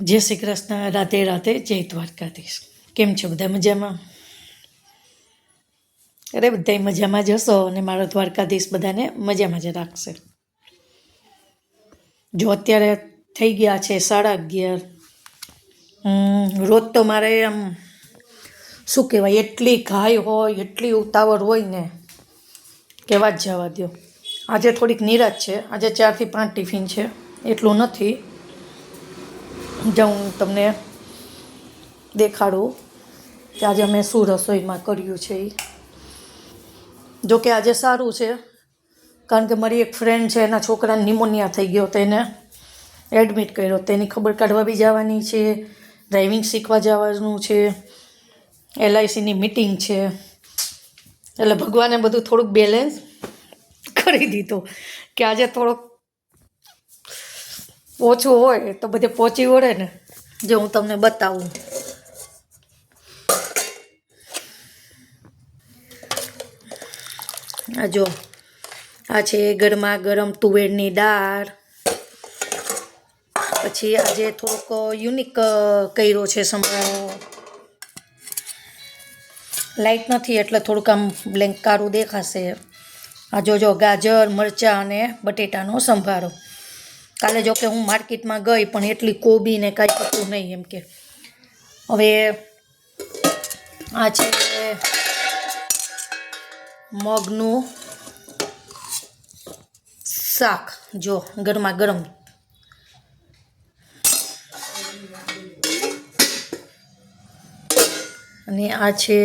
જય શ્રી કૃષ્ણ રાધે રાધે જય દ્વારકાધીશ. કેમ છો બધા મજામાં? અરે બધા મજામાં જ હશો અને મારો દ્વારકાધીશ બધાને મજામાં જ રાખશે. જો અત્યારે થઈ ગયા છે સાડા અગિયાર. રોજ તો મારે આમ, શું કહેવાય, એટલી ઘાય હોય, એટલી ઉતાવળ હોય ને, કહેવા જ જવા દો આજે થોડીક નિરાશ છે. આજે ચારથી પાંચ ટિફિન છે. એટલું નથી. જો હું તમને દેખાડું કે આજે અમે શું રસોઈમાં કર્યું છે એ જો કે આજે સારું છે, કારણ કે મારી એક ફ્રેન્ડ છે, એના છોકરાને નિમોનિયા થઈ ગયો તો એને એડમિટ કર્યો. તેની ખબર કાઢવા બી જવાની છે ડ્રાઇવિંગ શીખવા જવાનું છે એલઆઈસીની મિટિંગ છે. એટલે ભગવાને બધું થોડુંક બેલેન્સ કરી દીધું કે આજે થોડોક ઓછું હોય તો બધે પહોંચી વળે ને. જો હું તમને બતાવું. આ જો, આ છે ગરમા ગરમ તુવેરની દાળ. પછી આજે થોડોક યુનિક કર્યો છે સમય. લાઇટ નથી એટલે થોડુંક આમ બ્લેન્ક કાળું દેખાશે. આ જોજો ગાજર, મરચાં અને બટેટાનો સંભારો. કાલે જો કે હું માર્કેટમાં ગઈ, પણ એટલી કોબી ને કાંઈ થતું નહીં એમ કે. હવે આ છે મગનું શાક, જો ગરમા ગરમ. અને આ છે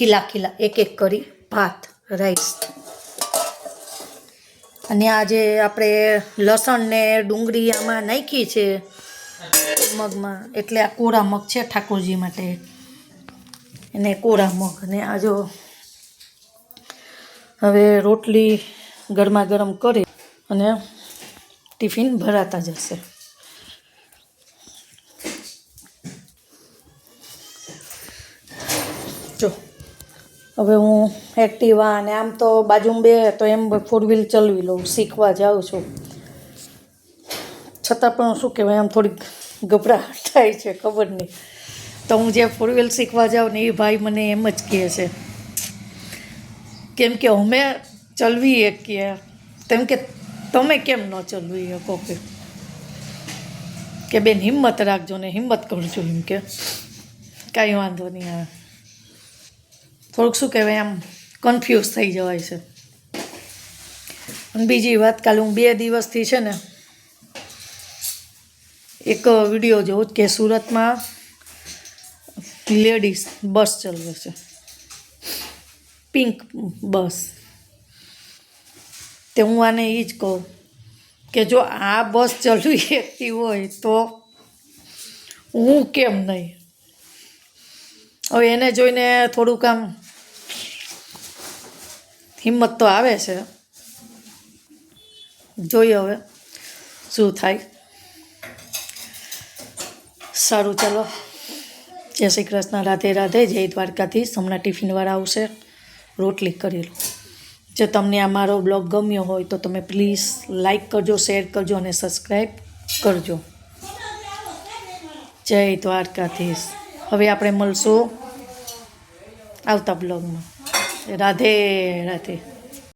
ખીલા ખીલા એક એક કરી ભાત રાઈસ અને આજે આપણે લસણ ને ડુંગળી આમાં નાખી છે મગમાં, એટલે આ કોરા મગ છે ઠાકોરજી માટે. એને કોરા મગ. અને આ જો હવે રોટલી ગરમા ગરમ કરી અને ટિફિન ભરાતા જશે. જો. હવે હું એક્ટિવા અને આમ તો બાજુમાં બે તો એમ ફોર વ્હીલ ચલાવી લઉં, શીખવા જાઉં છું. છતાં પણ શું કહેવાય, આમ થોડીક ગભરાટ થાય છે, ખબર નહીં. તો હું જે ફોર વ્હીલ શીખવા જાઉં ને એ ભાઈ મને એમ જ કહે છે. કેમ કે અમે ચલવી શકીએ. તેમ કે તમે કેમ ન ચલવી શકો કે? કે બેન હિંમત રાખજો ને હિંમત કરજો એમ કે. કાંઈ વાંધો નહીં આવે. થોડુંક શું કહેવાય આમ કન્ફ્યુઝ થઈ જવાય છે. અને બીજી વાત કાલે હું બે દિવસથી છે ને એક વીડિયો જોઉં કે સુરતમાં લેડીઝ બસ ચલાવે છે. Pink bus. તે હું આને એ જ કહું કે જો આ બસ ચલવી શકતી હોય તો હું કેમ નહીં? હવે એને જોઈને થોડુંક આમ હિંમત તો આવે છે. જોઈએ હવે શું થાય. સારું, ચાલો. જય શ્રી કૃષ્ણ. રાધે રાધે. જય દ્વારકાથી. હમણાં ટિફિનવાળા આવશે. રોટલી કરી લો. જો તમને આ મારો બ્લોગ ગમ્યો હોય તો તમે પ્લીઝ લાઈક કરજો, શેર કરજો અને સબસ્ક્રાઈબ કરજો. જય દ્વારકાધીશ. હવે આપણે મળશું આવતા બ્લોગમાં રાધે રાધે.